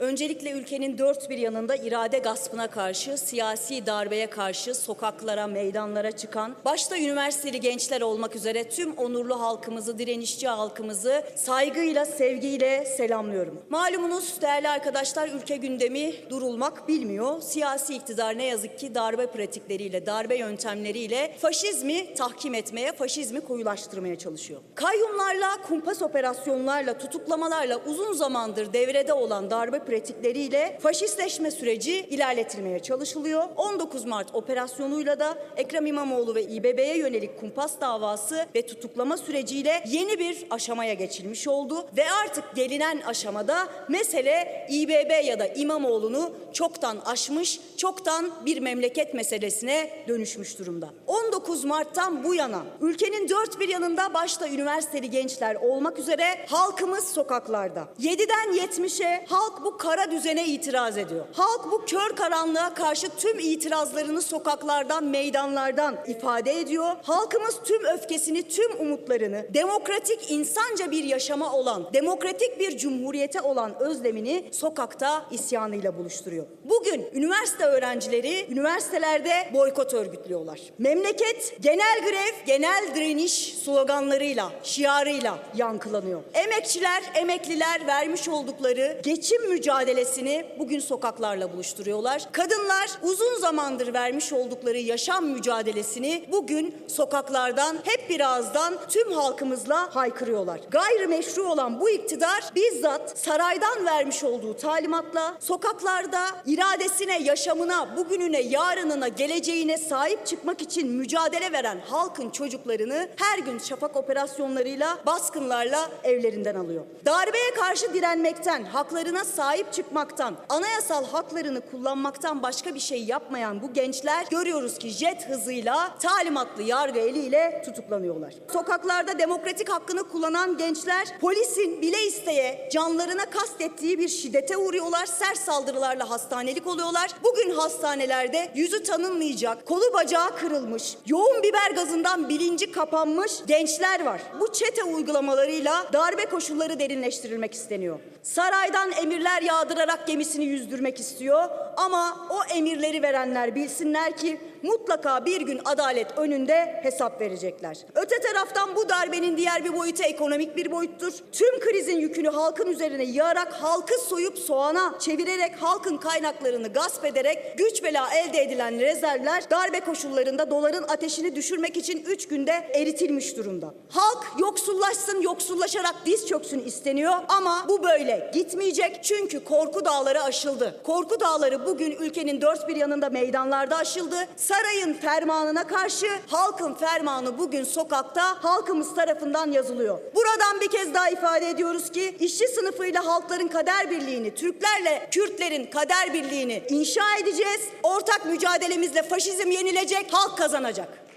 Öncelikle ülkenin dört bir yanında irade gaspına karşı, siyasi darbeye karşı sokaklara, meydanlara çıkan, başta üniversiteli gençler olmak üzere tüm onurlu halkımızı, direnişçi halkımızı saygıyla, sevgiyle selamlıyorum. Malumunuz değerli arkadaşlar ülke gündemi durulmak bilmiyor. Siyasi iktidar ne yazık ki darbe pratikleriyle, darbe yöntemleriyle faşizmi tahkim etmeye, faşizmi koyulaştırmaya çalışıyor. Kayyumlarla, kumpas operasyonlarla, tutuklamalarla uzun zamandır devrede olan darbe pratikleriyle faşistleşme süreci ilerletilmeye çalışılıyor. 19 Mart operasyonuyla da Ekrem İmamoğlu ve İBB'ye yönelik kumpas davası ve tutuklama süreciyle yeni bir aşamaya geçilmiş oldu ve artık gelinen aşamada mesele İBB ya da İmamoğlu'nu çoktan aşmış, çoktan bir memleket meselesine dönüşmüş durumda. 19 Mart'tan bu yana ülkenin dört bir yanında başta üniversiteli gençler olmak üzere halkımız sokaklarda. 7'den 70'e halk bu kara düzene itiraz ediyor. Halk bu kör karanlığa karşı tüm itirazlarını sokaklardan, meydanlardan ifade ediyor. Halkımız tüm öfkesini, tüm umutlarını demokratik insanca bir yaşama olan, demokratik bir cumhuriyete olan özlemini sokakta isyanıyla buluşturuyor. Bugün üniversite öğrencileri üniversitelerde boykot örgütlüyorlar. Memleket genel grev, genel direniş sloganlarıyla, şiarıyla yankılanıyor. Emekçiler, emekliler vermiş oldukları geçim mücadelesini bugün sokaklarla buluşturuyorlar. Kadınlar uzun zamandır vermiş oldukları yaşam mücadelesini bugün sokaklardan hep bir ağızdan tüm halkımızla haykırıyorlar. Gayrimeşru olan bu iktidar bizzat saraydan vermiş olduğu talimatla sokaklarda iradesine, yaşamına, bugününe, yarınına, geleceğine sahip çıkmak için mücadele veren halkın çocuklarını her gün şafak operasyonlarıyla, baskınlarla evlerinden alıyor. Darbeye karşı direnmekten, haklarına sahip çıkmaktan, anayasal haklarını kullanmaktan başka bir şey yapmayan bu gençler görüyoruz ki jet hızıyla talimatlı yargı eliyle tutuklanıyorlar. Sokaklarda demokratik hakkını kullanan gençler polisin bile isteye canlarına kastettiği bir şiddete uğruyorlar. Sert saldırılarla hastanelik oluyorlar. Bugün hastanelerde yüzü tanınmayacak, kolu bacağı kırılmış, yoğun biber gazından bilinci kapanmış gençler var. Bu çete uygulamalarıyla darbe koşulları derinleştirilmek isteniyor. Saraydan emirler yağdırarak gemisini yüzdürmek istiyor ama o emirleri verenler bilsinler ki mutlaka bir gün adalet önünde hesap verecekler. Öte taraftan bu darbenin diğer bir boyutu ekonomik bir boyuttur. Tüm krizin yükünü halkın üzerine yığarak halkı soyup soğana çevirerek halkın kaynaklarını gasp ederek güç bela elde edilen rezervler darbe koşullarında doların ateşini düşürmek için 3 günde eritilmiş durumda. Halk yoksullaşsın yoksullaşarak diz çöksün isteniyor ama bu böyle gitmeyecek çünkü korku dağları aşıldı. Korku dağları bugün ülkenin dört bir yanında meydanlarda aşıldı. Sarayın fermanına karşı halkın fermanı bugün sokakta halkımız tarafından yazılıyor. Buradan bir kez daha ifade ediyoruz ki işçi sınıfıyla halkların kader birliğini, Türklerle Kürtlerin kader birliğini inşa edeceğiz. Ortak mücadelemizle faşizm yenilecek, halk kazanacak.